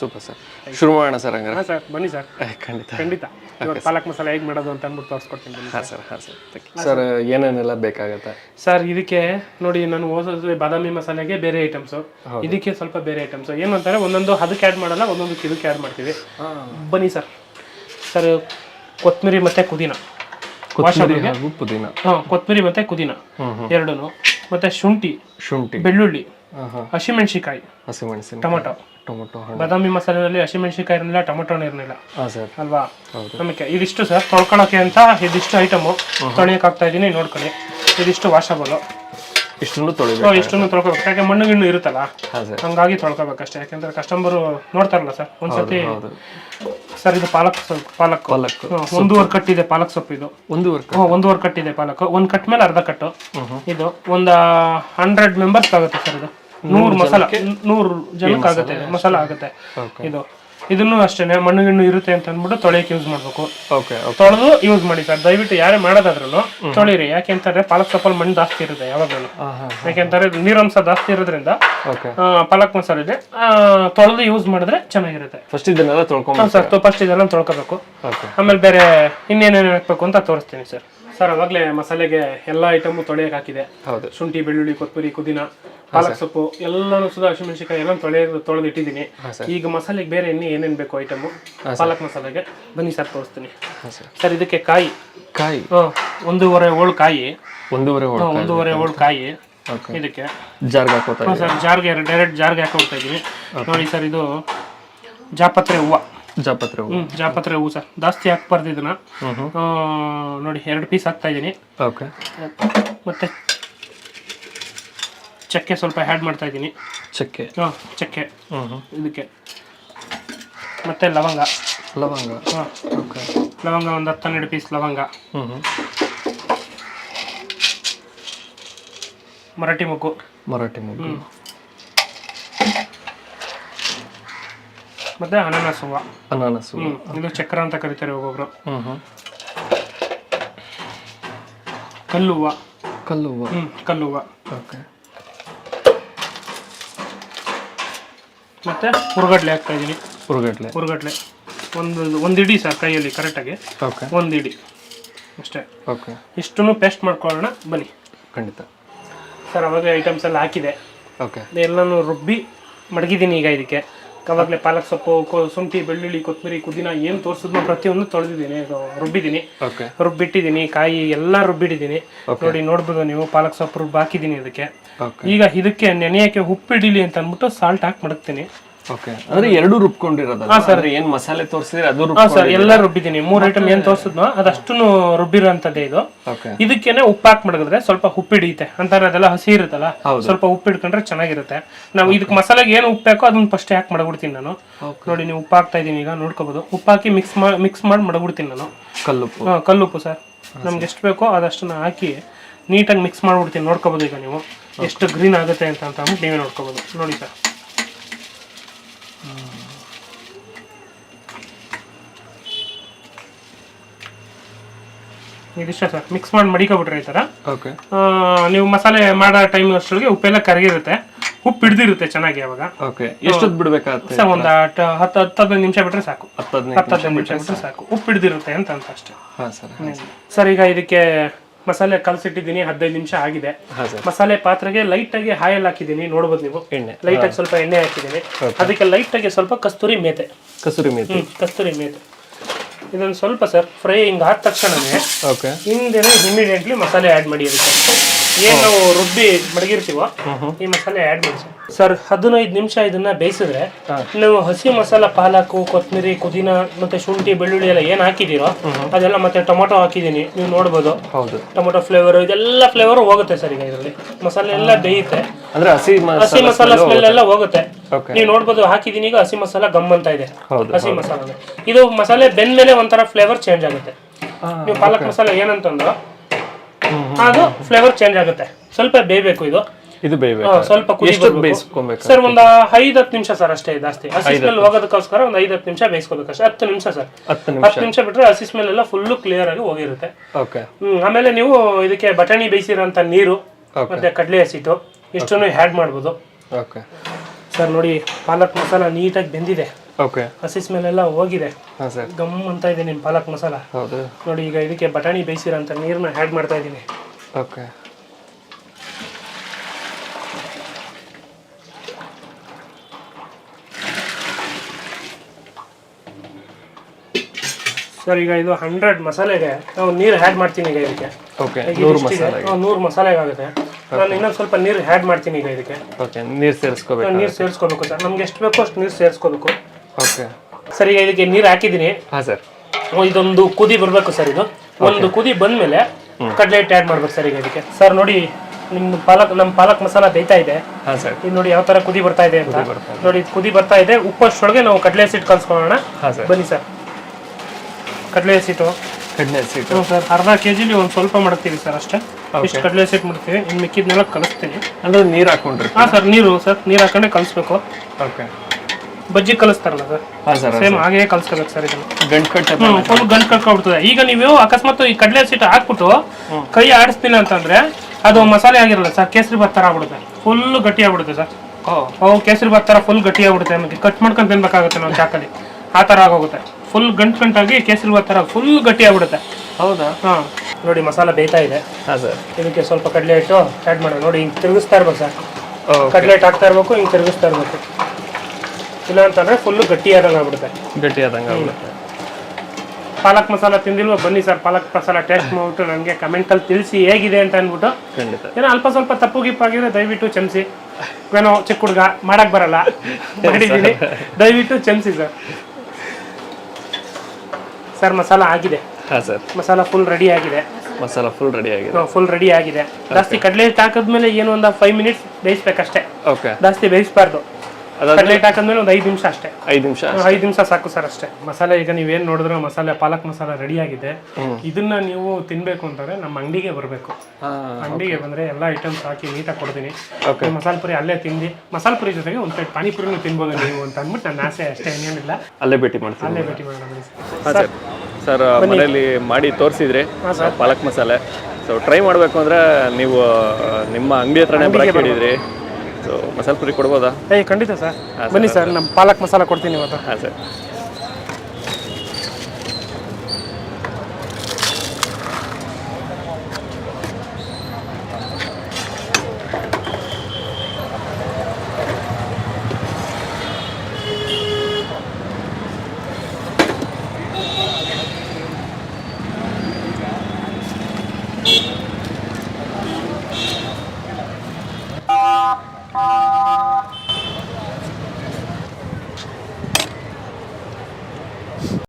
Super sir ಶುರು ಮಾಡೋಣ sir ಹಂಗಾರೆ? ಹಾಂ ಸರ್ ಬನ್ನಿ ಸರ್ ಖಂಡಿತ. ಖಂಡಿತ. ಇವತ್ತು ಪಾಲಕ್ ಮಸಾಲೆ ಹೇಗೆ ಮಾಡೋದು ಅಂತ ಅಂದ್ಬಿಟ್ಟು ತೋರಿಸ್ಕೊಡ್ತೀನಿ ಬನ್ನಿ ಹಾಂ ಸರ್ ಹಾಂ ಸರ್ ಸರ್ ಏನೇನೆಲ್ಲ ಬೇಕಾಗತ್ತೆ? ಸರ್ ಇದಕ್ಕೆ ನೋಡಿ ನಾನು ಹೋದ ಬಾದಾಮಿ ಮಸಾಲೆಗೆ ಬೇರೆ ಐಟಮ್ಸು ಇದಕ್ಕೆ ಸ್ವಲ್ಪ ಬೇರೆ ಐಟಮ್ಸು ಏನು ಅಂತಾರೆ ಒಂದೊಂದು ಅದಕ್ಕೆ ಆ್ಯಡ್ ಮಾಡಲ್ಲ ಒಂದೊಂದಕ್ಕೆ ಇದಕ್ಕೆ ಆ್ಯಡ್ ಮಾಡ್ತೀವಿ. ಬನ್ನಿ ಸರ್ ಸರ್ ಕೊತ್ತಂಬರಿ ಮತ್ತೆ ಪುದೀನ. ಪುದೀನ. ಹಾಂ ಕೊತ್ತಂಬರಿ ಮತ್ತೆ ಪುದೀನ. ಎರಡೂ ಮತ್ತೆ ಶುಂಠಿ. ಶುಂಠಿ. ಬೆಳ್ಳುಳ್ಳಿ. ಹಸಿಮೆಣಸಿಕಾಯಿ ಹಸಿಮೆಣಸಿನ ಟೊಮೊಟೊ. ಟೊಮೊಟೊ ಹಣ್ಣು. ಬಾದಾಮಿ ಮಸಾಲೆಯಲ್ಲಿ ಹಸಿಮೆಣಸಿನಕಾಯಿ ಇರಲಿಲ್ಲ ಟೊಮೊಟೊ ಇರಲಿಲ್ಲ. ಹಾಂ ಸರ್. ಅಲ್ವಾ? ನಮಗೆ ಇದಿಷ್ಟು ಸರ್. ತೊಳ್ಕೊಳಕ್ಕೆ ಅಂತ ಇದಿಷ್ಟು ಐಟಮು. ತೊಳೆಯಕ್ಕೆ ಹಾಕ್ತಾ ಇದ್ದೀನಿ ನೋಡ್ಕೊಳ್ಳಿ. ಇದಿಷ್ಟು ವಾಷಬಲು ಇಷ್ಟನ್ನು ತೊಳಿಬೇಕು. ಇಷ್ಟನ್ನು ತೊಳ್ಕೊಬೇಕು. ಯಾಕೆ ಮಣ್ಣು ಗಿಣ್ಣು ಇರುತ್ತಲ್ಲ? ಹಂಗಾಗಿ ತೊಳ್ಕೊಬೇಕು ಹಂಗಾಗಿ ತೊಳ್ಕೊಬೇಕಷ್ಟೇ. ಯಾಕೆಂದ್ರೆ ಕಸ್ಟಮರು ನೋಡ್ತಾರಲ್ಲ ಸರ್. ಒಂದ್ಸತಿ ಸರ್ ಇದು ಪಾಲಕ್ ಸೊಪ್ಪು ಪಾಲಕ್. ಪಾಲಕ್. ಒಂದೂವರೆ ಕಟ್ ಇದೆ ಪಾಲಕ್ ಸೊಪ್ಪು ಇದು. ಒಂದೂವರೆ ಒಂದೂವರೆ ಕಟ್ ಇದೆ ಪಾಲಕ್. ಒಂದ್ ಕಟ್ ಮೇಲೆ ಅರ್ಧ ಕಟ್ಟು. ಇದು ಒಂದು ಹಂಡ್ರೆಡ್ ಮೆಂಬರ್ಸ್ ಆಗುತ್ತೆ ಸರ್ ಇದು. ನೂರು ಮಸಾಲ ನೂರು ಜನಕ್ಕೆ ಆಗುತ್ತೆ ಮಸಾಲ ಆಗುತ್ತೆ. ಇದು. ಇದನ್ನು ಅಷ್ಟೇನೆ ಮಣ್ಣು ಗಿಣ್ಣು ಇರುತ್ತೆ ಅಂತ ಅಂದ್ಬಿಟ್ಟು ತೊಳೆಯಕ್ಕೆ ಯೂಸ್ ಮಾಡ್ಬೇಕು. ತೊಳೆದು ಯೂಸ್ ಮಾಡಿ ಸರ್. ದಯವಿಟ್ಟು ಯಾರೇ ಮಾಡೋದಾದ್ರೂ ತೊಳಿರಿ. ಯಾಕೆಂತಂದ್ರೆ ಪಾಲಕ್ ಸೊಪ್ಪಲ್ಲಿ ಮಣ್ಣು ಜಾಸ್ತಿ ಇರುತ್ತೆ ಯಾವಾಗಲೂ ಯಾಕೆಂತಂದ್ರೆ ನೀರಂಶ ಜಾಸ್ತಿ ಇರೋದ್ರಿಂದ ಪಾಲಕ್ ಮಸಾಲೆಗೆ ತೊಳೆದು ಯೂಸ್ ಮಾಡಿದ್ರೆ ಚೆನ್ನಾಗಿರುತ್ತೆ. ಫಸ್ಟ್ ಇದನ್ನೆಲ್ಲ ತೊಳ್ಕೊಂಡು ಸರ್. ಫಸ್ಟ್ ಇದೆಲ್ಲ ತೊಳ್ಕೊಬೇಕು. ಆಮೇಲೆ ಬೇರೆ ಇನ್ನೇನೇನು ಹಾಕ್ಬೇಕು ಅಂತ ತೋರಿಸ್ತೀನಿ ಸರ್. ಸರ್ ಅವಾಗಲೇ ಮಸಾಲೆಗೆ ಎಲ್ಲ ಐಟಮು ತೊಳೆಯಕ್ಕೆ ಹಾಕಿದೆ. ಹೌದು. ಶುಂಠಿ ಬೆಳ್ಳುಳ್ಳಿ ಕೊತ್ತಂಬರಿ ಕುದಿನ ಪಾಲಕ್ ಸೊಪ್ಪು ಎಲ್ಲಾನು ಸುಧಾ ಹಸಿಮೆಣಸಿಕಾಯಿ ಎಲ್ಲ ತೊಳೆ ತೊಳೆದು ಇಟ್ಟಿದ್ದೀನಿ ಈಗ ಮಸಾಲೆಗೆ ಬೇರೆ ಎಣ್ಣೆ ಏನೇನು ಬೇಕು ಐಟಮು ಪಾಲಕ್ ಮಸಾಲೆಗೆ. ಬನ್ನಿ ಸರ್ ತೋರಿಸ್ತೀನಿ. ಸರ್. ಇದಕ್ಕೆ ಕಾಯಿ. ಕಾಯಿ? ಒಂದೂವರೆ ಹೋಳು ಕಾಯಿ. ಒಂದೂವರೆ ಹೋಳು ಒಂದೂವರೆ ಹೋಳು ಕಾಯಿ. ಇದಕ್ಕೆ. ಜಾರ್ಗೆ ಹಾಕೋತಾ ಸರ್ ಜಾರ್ಗೆ ಡೈರೆಕ್ಟ್ ಜಾರ್ಗೆ ಹಾಕೋತಾ ಇದ್ದೀನಿ ನೋಡಿ ಸರ್ ಇದು ಜಾಪತ್ರೆ ಹೂವು. ಜಾಪತ್ರೆ ಹೂ ಜಾಪತ್ರೆ ಹೂ ಸರ್. ಜಾಸ್ತಿ ಹಾಕ್ಬಾರ್ದು ಇದನ್ನ ನೋಡಿ ಎರಡು ಪೀಸ್ ಹಾಕ್ತಾ ಇದ್ದೀನಿ. ಓಕೆ. ಮತ್ತೆ ಚಕ್ಕೆ ಸ್ವಲ್ಪ ಆ್ಯಡ್ ಮಾಡ್ತಾ ಇದ್ದೀನಿ. ಚಕ್ಕೆ. ಹಾಂ ಚಕ್ಕೆ. ಇದಕ್ಕೆ. ಮತ್ತೆ ಲವಂಗ. ಲವಂಗ. ಹಾಂ ಓಕೆ. ಲವಂಗ ಒಂದು ಹತ್ತು ಹನ್ನೆರಡು ಪೀಸ್ ಲವಂಗ. ಮರಾಠಿ ಮೊಗ್ಗು. ಮರಾಠಿ ಮುಗ್ಗು. ಮತ್ತೆ ಅನಾನಸ್ ಹೂವು ಅನಾನಸ್ ಹ್ಮ್ ಇದು ಚಕ್ರ ಅಂತ ಕರೀತಾರೆ ಒಬ್ಬೊಬ್ರು. ಹ್ಮ್ ಹ್ಮ್. ಕಲ್ಲು ಹೂವು ಕಲ್ಲು ಹೂವು ಹ್ಮ್ ಕಲ್ಲು ಹೂವು ಓಕೆ. ಮತ್ತೆ ಹುರುಗಡ್ಲೆ ಹಾಕ್ತಾ ಇದ್ದೀನಿ. ಹುರುಗಡ್ಲೆ ಹುರುಗಡ್ಲೆ ಒಂದು ಒಂದು ಇಡಿ ಸರ್ ಕೈಯಲ್ಲಿ ಕರೆಕ್ಟಾಗಿ ಓಕೆ. ಒಂದು ಇಡಿ. ಅಷ್ಟೇ. ಓಕೆ. ಇಷ್ಟನ್ನು ಪೇಸ್ಟ್ ಮಾಡ್ಕೊಳ್ಳೋಣ. ಬನ್ನಿ. ಖಂಡಿತ. ಸರ್ ಅವಾಗ ಐಟಮ್ಸ್ ಎಲ್ಲ ಹಾಕಿದೆ. ಓಕೆ. ಎಲ್ಲನೂ ರುಬ್ಬಿ ಮಡಗಿದ್ದೀನಿ ಈಗ ಇದಕ್ಕೆ. ಅವಾಗಲೇ ಪಾಲಕ್ ಸೊಪ್ಪು ಕೊ- ಶುಂಠಿ ಬೆಳ್ಳುಳ್ಳಿ ಕೊತ್ತಂಬರಿ ಕುದಿನ ಏನು ತೋರಿಸಿದ್ನೋ ಪ್ರತಿಯೊಂದು ತೊಳೆದಿದ್ದೀನಿ. ರುಬ್ಬಿದೀನಿ ರುಬ್ಬಿದ್ದೀನಿ. ಓಕೆ. ರುಬ್ಬಿಟ್ಟಿದ್ದೀನಿ ಕಾಯಿ ಎಲ್ಲ ರುಬ್ಬಿಟ್ಟಿದ್ದೀನಿ. ನೋಡಿ ನೋಡ್ಬೋದು ನೀವು ಪಾಲಕ್ ಸೊಪ್ಪು ರುಬ್ಬಿ ಹಾಕಿದ್ದೀನಿ ಇದಕ್ಕೆ. ಓಕೆ. ಈಗ ಇದಕ್ಕೆ ನೆನೆಯಕ್ಕೆ ಉಪ್ಪಿಡಿಲಿ ಅಂತ ಅಂದ್ಬಿಟ್ಟು ಸಾಲ್ಟ್ ಹಾಕಿ ಮಡಗ್ತೀನಿ. ಓಕೆ ಅಂದ್ರೆ ಎರಡು ರುಬ್ಕೊಂಡಿರೋದು ಅಂದ್ರೆ ಏನ್ ಮಸಾಲೆ ತೋರಿಸಿದ್ರೆ ಅದು ಸರ್ ಎಲ್ಲ ರುಬ್ಬಿದ್ದೀನಿ. ಮೂರು ಐಟಮ್ ಏನ್ ತೋರ್ಸಿದ್ನೋ ಅದಷ್ಟು ರುಬ್ಬಿರೋಂಥದ್ದೇ ಇದು. ಓಕೆ ಇದಕ್ಕೇನೆ ಉಪ್ಪು ಹಾಕಿ ಮಡಗಿದ್ರೆ ಸ್ವಲ್ಪ ಉಪ್ಪು ಹಿಡಿಯುತ್ತೆ. ಅಂತಾರೆ ಅದೆಲ್ಲ ಹಸಿ ಇರುತ್ತಲ್ಲ? ಸ್ವಲ್ಪ ಉಪ್ಪು ಹಿಡ್ಕೊಂಡ್ರೆ ಚೆನ್ನಾಗಿರುತ್ತೆ. ನಾವು ಇದಕ್ಕೆ ಮಸಾಲೆಗೆ ಏನು ಉಪ್ಪು ಬೇಕೋ ಅದನ್ನ ಫಸ್ಟ್ ಹಾಕಿ ಮಾಡ್ಬಿಡ್ತೀನಿ ನಾನು. ನೋಡಿ ನೀವು ಉಪ್ಪು ಹಾಕ್ತಾ ಇದೀನಿ ಈಗ ನೋಡ್ಕೋಬಹುದು ಉಪ್ಪು ಹಾಕಿ ಮಿಕ್ಸ್ ಮಾಡಿ ಮಿಕ್ಸ್ ಮಾಡಿ ಮಡಗ್ಬಿಡ್ತೀನಿ ನಾನು. ಕಲ್ಲುಪ್ಪು. ಹಾಂ ಕಲ್ಲುಪ್ಪು ಸರ್. ನಮ್ಗೆ ಎಷ್ಟು ಬೇಕೋ ಅದಷ್ಟನ್ನ ಹಾಕಿ ನೀಟಾಗಿ ಮಿಕ್ಸ್ ಮಾಡ್ಬಿಡ್ತೀನಿ. ನೋಡ್ಕೋಬೋದು ಈಗ ನೀವು. ಎಷ್ಟು ಗ್ರೀನ್ ಆಗುತ್ತೆ ಅಂತ ಅಂತ ಅಂದ್ಬಿಟ್ಟು ನೀವೇ ನೋಡ್ಕೋಬೋದು. ನೋಡಿ ಸರ್. ಇದಿಷ್ಟ ಸರ್ ಮಿಕ್ಸ್ ಮಾಡಿ ಮಡಿಕೊಬಿಟ್ರೆ ಈ ಥರ. ಓಕೆ ನೀವು ಮಸಾಲೆ ಮಾಡೋ ಟೈಮ್ ಅಷ್ಟೊಳಗೆ ಉಪ್ಪೆಲ್ಲ ಕರಗಿರುತ್ತೆ. ಉಪ್ಪು ಹಿಡ್ದಿರುತ್ತೆ ಚೆನ್ನಾಗಿ ಅವಾಗ. ಓಕೆ ಎಷ್ಟೊತ್ತು ಬಿಡಬೇಕಾಗುತ್ತೆ ಸರ್ ಒಂದು ಹತ್ತು ಹತ್ತು ಹದಿನೈದು ನಿಮಿಷ ಬಿಟ್ರೆ ಸಾಕು. ಹತ್ತು ಹದಿನೈದು ಹತ್ತು ಹದಿನೈದು ನಿಮಿಷ ಬಿಟ್ರೆ ಸಾಕು. ಉಪ್ಪು ಹಿಡ್ದಿರುತ್ತೆ ಅಂತ ಅಂತ ಅಷ್ಟೇ. ಹಾ ಸರ್ ಸರ್. ಈಗ ಇದಕ್ಕೆ ಮಸಾಲೆ ಕಲಸಿಟ್ಟಿದ್ದೀನಿ ಹದಿನೈದು ನಿಮಿಷ ಆಗಿದೆ. ಮಸಾಲೆ ಪಾತ್ರೆಗೆ ಲೈಟ್ ಆಗಿ ಹಾಯಲ್ ಹಾಕಿದ್ದೀನಿ ನೋಡ್ಬೋದು ನೀವು. ಎಣ್ಣೆ. ಲೈಟ್ ಆಗಿ ಸ್ವಲ್ಪ ಎಣ್ಣೆ ಹಾಕಿದ್ದೀನಿ. ಅದಕ್ಕೆ ಲೈಟ್ ಆಗಿ ಸ್ವಲ್ಪ ಕಸ್ತೂರಿ ಮೇತೆ. ಕಸ್ತೂರಿ ಮೇತೆ. ಕಸ್ತೂರಿ ಮೇತೆ. ಇದೊಂದು ಸ್ವಲ್ಪ ಸರ್ ಫ್ರೈ ಹಿಂಗೆ ಆದ ತಕ್ಷಣವೇ ಓಕೆ ಹಿಂದೆನೆ ಇಮಿಡಿಯೇಟ್ಲಿ ಮಸಾಲೆ ಆ್ಯಡ್ ಮಾಡಿ ಅದಕ್ಕೆ. ಏನು ನಾವು ರುಬ್ಬಿ ಮಡಗಿರ್ತೀವೋ ಈ ಮಸಾಲೆ ಆ್ಯಡ್ ಮಾಡಿ ಸರ್ ಸರ್ ಹದಿನೈದು ನಿಮಿಷ ಇದನ್ನ ಬೇಯಿಸಿದ್ರೆ ನೀವು ಹಸಿ ಮಸಾಲ ಪಾಲಕ್ ಕೊತ್ತಂಬರಿ ಪುದೀನ ಮತ್ತೆ ಶುಂಠಿ ಬೆಳ್ಳುಳ್ಳಿ ಎಲ್ಲ ಏನ್ ಹಾಕಿದೀರೋ ಅದೆಲ್ಲ ಮತ್ತೆ ಟೊಮೊಟೊ ಹಾಕಿದೀನಿ ನೀವು ನೋಡ್ಬೋದು. ಹೌದು. ಟೊಮೊಟೊ ಫ್ಲೇವರ್ ಇದೆಲ್ಲ ಫ್ಲೇವರ್ ಹೋಗುತ್ತೆ ಸರ್ ಈಗ ಇದರಲ್ಲಿ. ಮಸಾಲೆ ಎಲ್ಲ ಬೇಯುತ್ತೆ. ಅಂದ್ರೆ ಹಸಿ ಹಸಿ ಮಸಾಲೆ ಸ್ಮೆಲ್ ಎಲ್ಲ ಹೋಗುತ್ತೆ. ನೀವು ನೋಡ್ಬೋದು ಹಾಕಿದೀನಿ ಈಗ ಹಸಿ ಮಸಾಲ ಗಮ್ ಅಂತ ಇದೆ. ಹಸಿ ಮಸಾಲ ಇದು ಮಸಾಲೆ ಬೆಂದ್ಮೇಲೆ ಒಂಥರ ಫ್ಲೇವರ್ ಚೇಂಜ್ ಆಗುತ್ತೆ. ನೀವು ಪಾಲಕ್ ಮಸಾಲ ಏನಂತಂದ್ರು ಅದು ಫ್ಲೇವರ್ ಚೇಂಜ್ ಆಗುತ್ತೆ. ಸ್ವಲ್ಪ ಬೇಯಬೇಕು ಇದು. ಇದು ಬೇಯಬೇಕು. ಸ್ವಲ್ಪ ಕುದಿ ಬೇಯಿಸ್ಕೊಬೇಕು ಸರ್ ಒಂದು ಐದು ಹತ್ತು ನಿಮಿಷ ಸರ್ ಅಷ್ಟೇ ಜಾಸ್ತಿ. ಹಸಿ ಸ್ಮೆಲ್ ಹೋಗೋದಕ್ಕೋಸ್ಕರ ಒಂದು ಐದು ಹತ್ತು ನಿಮಿಷ ಬೇಯಿಸ್ಕೋಬೇಕು ಅಷ್ಟೇ. ಹತ್ತು ನಿಮಿಷ ಸರ್. ಹತ್ತು ನಿಮಿಷ. ಬಿಟ್ರೆ ಹಸಿ ಸ್ಮೆಲ್ ಎಲ್ಲ ಫುಲ್ಲು ಕ್ಲಿಯರ್ ಆಗಿ ಹೋಗಿರುತ್ತೆ. ಓಕೆ. ಆಮೇಲೆ ನೀವು ಇದಕ್ಕೆ ಬಟಾಣಿ ಬೇಯಿಸಿರೋಂಥ ನೀರು ಮತ್ತೆ ಕಡಲೆ ಹಸಿಟ್ಟು ಇಷ್ಟನ್ನು ಆ್ಯಡ್ ಮಾಡ್ಬೋದು. ಓಕೆ. ಸರ್ ನೋಡಿ ಪಾಲಕ್ ಮಸಾಲ ನೀಟಾಗಿ ಬೆಂದಿದೆ. ಓಕೆ. ಹಸಿ ಸ್ಮೆಲ್ ಎಲ್ಲ ಹೋಗಿದೆ. ಗಮ್ ಅಂತ ಇದೆ ನಿಮ್ಮ ಪಾಲಕ್ ಮಸಾಲ. ಹೌದು. ನೋಡಿ ಈಗ ಇದಕ್ಕೆ ಬಟಾಣಿ ಬೇಯಿಸಿರೋಂಥ ನೀರನ್ನ ಆ್ಯಡ್ ಮಾಡ್ತಾ ಇದ್ದೀನಿ. ಓಕೆ ಸರ್ ಈಗ ಇದು ಹಂಡ್ರೆಡ್ ಮಸಾಲೆಗೆ ನಾವು ನೀರು ಆ್ಯಡ್ ಮಾಡ್ತೀನಿ ಈಗ ಇದಕ್ಕೆ. ಓಕೆ ನೂರು. ಮಸಾಲೆ ನೂರು ಮಸಾಲೆಗೆ ಆಗುತ್ತೆ. ನಾನು ಇನ್ನೊಂದು ಸ್ವಲ್ಪ ನೀರು ಆ್ಯಡ್ ಮಾಡ್ತೀನಿ ಈಗ ಇದಕ್ಕೆ. ಓಕೆ ನೀರು ಸೇರಿಸ್ಕೋಬೇಕು ನೀರು ಸೇರಿಸ್ಕೋಬೇಕು ಸರ್ ನಮ್ಗೆ ಎಷ್ಟು ಬೇಕೋ ಅಷ್ಟು ನೀರು ಸೇರಿಸ್ಕೋಬೇಕು. ಓಕೆ ಸರ್ ಈಗ ಇದಕ್ಕೆ ನೀರು ಹಾಕಿದ್ದೀನಿ. ಹಾಂ ಸರ್ ಇದೊಂದು ಕುದಿ ಬರಬೇಕು ಸರ್ ಇದು. ಒಂದು ಕುದಿ ಬಂದ್ಮೇಲೆ ಕಡ್ಲೆಟ್ ಆ್ಯಡ್ ಮಾಡ್ಬೇಕು ಸರ್ ಈಗ ಅದಕ್ಕೆ. ಸರ್ ನೋಡಿ ನಿಮ್ಮ ಪಾಲಕ್ ನಮ್ಮ ಪಾಲಕ್ ಮಸಾಲ ಬೇಯ್ತಾ ಇದೆ. ಹಾಂ ಸರ್ ಇದು ನೋಡಿ ಯಾವ ಥರ ಕುದಿ ಬರ್ತಾ ಇದೆ ಅಂತ. ನೋಡಿ ಇದು. ಕುದಿ ಬರ್ತಾ ಇದೆ. ಉಪ್ಪಷ್ಟೊಳಗೆ ನಾವು ಕಡಲೆ ಹಸಿಟ್ಟು ಕಲ್ಸ್ಕೊಳ್ಳೋಣ. ಹಾಂ ಸರ್ ಬನ್ನಿ ಸರ್ ಕಡಲೆ ಹಸಿಟ್ಟು ಕಡಲೆ ಹಸಿಟ್ಟು ಹ್ಞೂ ಸರ್ ಅರ್ಧ ಕೆ ಜಿಲಿ ಒಂದು ಸ್ವಲ್ಪ ಮಾಡ್ತೀವಿ ಸರ್ ಅಷ್ಟೇ. ಇಷ್ಟು ಕಡಲೆ ಹಸಿಟ್ಟು ಮಾಡ್ತೀವಿ. ಇನ್ನು ಮಿಕ್ಕಿದ್ನೆಲ್ಲ ಕಲಿಸ್ತೀನಿ. ಅಂದರೆ ನೀರು ಹಾಕೊಂಡ್ರಿ. ಹಾಂ ಸರ್ ನೀರು ಸರ್ ನೀರು ಹಾಕೊಂಡೆ ಕಲಿಸ್ಬೇಕು. ಓಕೆ ಬಜ್ಜಿ ಕಲಿಸ್ತಾರಲ್ಲ ಸರ್? ಹಾಂ ಸರ್ ಸೇಮ್ ಹಾಗೆ ಕಲಿಸ್ಕೋಬೇಕು ಸರ್ ಇದನ್ನು. ಗಂಟು ಹ್ಮ್ ಫುಲ್ ಗಂಟು ಈಗ ನೀವು ಅಕಸ್ಮಾತ್ ಈ ಕಡಲೆ ಹಸಿಟ್ಟು ಹಾಕ್ಬಿಟ್ಟು ಕೈ ಆಡಿಸ್ತಿಲ್ಲ ಅಂತಂದ್ರೆ ಅದು ಮಸಾಲೆ ಆಗಿರಲ್ಲ ಸರ್ ಕೇಸರಿ ಭಾತ್ ಥರ ಆಗ್ಬಿಡುತ್ತೆ. ಫುಲ್ ಗಟ್ಟಿ ಆಗ್ಬಿಡುತ್ತೆ ಸರ್. ಓ. ಅವು ಕೇಸರಿ ಭಾತ್ ಥರ ಫುಲ್ ಗಟ್ಟಿ ಆಗ್ಬಿಡುತ್ತೆ. ನಮಗೆ ಕಟ್ ಮಾಡ್ಕೊಂಡು ತಿನ್ಬೇಕಾಗುತ್ತೆ ನಾವು ಚಾಕಲಿ. ಆ ಥರ ಆಗೋಗುತ್ತೆ. ಫುಲ್ ಗಂಟು ಗಂಟಾಗಿ ಕೇಸರಿ ಭಾತ್ ಥರ ಫುಲ್ ಗಟ್ಟಿ ಆಗ್ಬಿಡುತ್ತೆ. ಹೌದಾ? ಹಾಂ. ನೋಡಿ ಮಸಾಲ ಬೇಯ್ತಾ ಇದೆ. ಹಾಂ ಸರ್. ಇದಕ್ಕೆ ಸ್ವಲ್ಪ ಕಡಲೆ ಹಿಟ್ಟು ಆ್ಯಡ್ ಮಾಡೋಣ. ನೋಡಿ ಹಿಂಗೆ ತಿರುಗಿಸ್ತಾ ಇರ್ಬೇಕು ಸರ್. ಕಡಲೆ ಹಿಟ್ಟು ಹಾಕ್ತಾ ಇರ್ಬೇಕು ಹಿಂಗೆ ತಿರುಗಿಸ್ತಾ ಇರ್ಬೇಕು. ಇಲ್ಲ ಅಂತಂದ್ರೆ ಫುಲ್ಲು ಗಟ್ಟಿ ಆದಂಗೆ ಆಗ್ಬಿಡುತ್ತೆ ಗಟ್ಟಿ ಆದಂಗೆ ಪಾಲಕ್ ಮಸಾಲ ತಿಂದಿಲ್ವ? ಬನ್ನಿ ಸರ್ ಪಾಲಕ್ ಮಸಾಲ ಟೇಸ್ಟ್ ಮಾಡ್ಬಿಟ್ಟು ನನಗೆ ಕಮೆಂಟಲ್ಲಿ ತಿಳಿಸಿ ಹೇಗಿದೆ ಅಂತ ಅಂದ್ಬಿಟ್ಟು. ಖಂಡಿತ. ಏನೋ ಅಲ್ಪ ಸ್ವಲ್ಪ ತಪ್ಪು ಗಿಪ್ಪಾಗಿದ್ರೆ ದಯವಿಟ್ಟು ಕ್ಷಮಿಸಿ. ಏನೋ ಚಿಕ್ಕ ಹುಡುಗ ಮಾಡಕ್ ಬರಲ್ಲ. ಮಾಡಿದ್ದೀನಿ ದಯವಿಟ್ಟು ಕ್ಷಮಿಸಿ ಸರ್. ಸರ್ ಮಸಾಲ ಆಗಿದೆ. ಹಾಂ ಸರ್. ಮಸಾಲ ಫುಲ್ ರೆಡಿ ಆಗಿದೆ. ಮಸಾಲ ಫುಲ್ ರೆಡಿ ಆಗಿದೆ. ಫುಲ್ ರೆಡಿ ಆಗಿದೆ. ಜಾಸ್ತಿ ಕಡಲೆ ಹಿಟ್ಟು ಹಾಕಿದ್ಮೇಲೆ ಏನು ಒಂದು ಫೈವ್ ಮಿನಿಟ್ಸ್ ಬೇಯಿಸ್ಬೇಕಷ್ಟೇ. ಓಕೆ ಜಾಸ್ತಿ ಬೇಯಿಸ್ಬಾರ್ದು. ಹಾಕಿದ್ಮೇಲೆ ಒಂದು ಐದು ನಿಮಿಷ ಅಷ್ಟೇ. ಐದು ನಿಮಿಷ ಐದು ನಿಮಿಷ ಸಾಕು ಸರ್ ಅಷ್ಟೇ. ಮಸಾಲೆ ಈಗ ನೀವೇನು ನೋಡಿದ್ರೆ ಮಸಾಲೆ ಪಾಲಕ್ ಮಸಾಲೆ ರೆಡಿ ಆಗಿದೆ. ಇದನ್ನ ನೀವು ತಿನ್ಬೇಕು ಅಂತಂದ್ರೆ ನಮ್ಮ ಅಂಗಡಿಗೆ ಬರಬೇಕು. ಅಂಗಡಿಗೆ ಬಂದ್ರೆ ಎಲ್ಲಾ ಐಟಮ್ಸ್ ಹಾಕಿ ನೀಟಾಗಿ ಕೊಡ್ತೀನಿ. ಮಸಾಲೆ ಪುರಿ ಅಲ್ಲೇ ತಿಂದು ಮಸಾಲೆ ಪುರಿ ಜೊತೆಗೆ ಒಂದ್ ಪ್ಲೇಟ್ ಪಾನಿಪುರಿನೂ ತಿನ್ಬೋದು ನೀವು ಅಂತ ಅಂದ್ಬಿಟ್ಟು ನನ್ನ ಆಸೆ ಅಷ್ಟೇ ಏನೇನಿಲ್ಲ ಅಲ್ಲೇ ಭೇಟಿ ಮಾಡ್ತೀನಿ ಅಲ್ಲೇ ಭೇಟಿ ಮಾಡೋಣ ಸರ್. ಮನೆಯಲ್ಲಿ ಮಾಡಿ ತೋರಿಸಿದ್ರೆ ಪಾಲಕ್ ಮಸಾಲೆ. ಸೊ ಟ್ರೈ ಮಾಡಬೇಕು ಅಂದ್ರೆ ನೀವು ನಿಮ್ಮ ಅಂಗಡಿ ಹತ್ರನೇ ಬರಕ್ಕೆ ಹೇಳಿದ್ರಿ. ಸೊ ಮಸಾಲೆ ಪುರಿ ಕೊಡ್ಬೋದಾ? ಏಯ್ ಖಂಡಿತ ಸರ್. ಬನ್ನಿ ಸರ್ ನಮ್ಮ ಪಾಲಕ್ ಮಸಾಲ ಕೊಡ್ತೀನಿ ಇವತ್ತು. ಹಾಂ ಸರ್.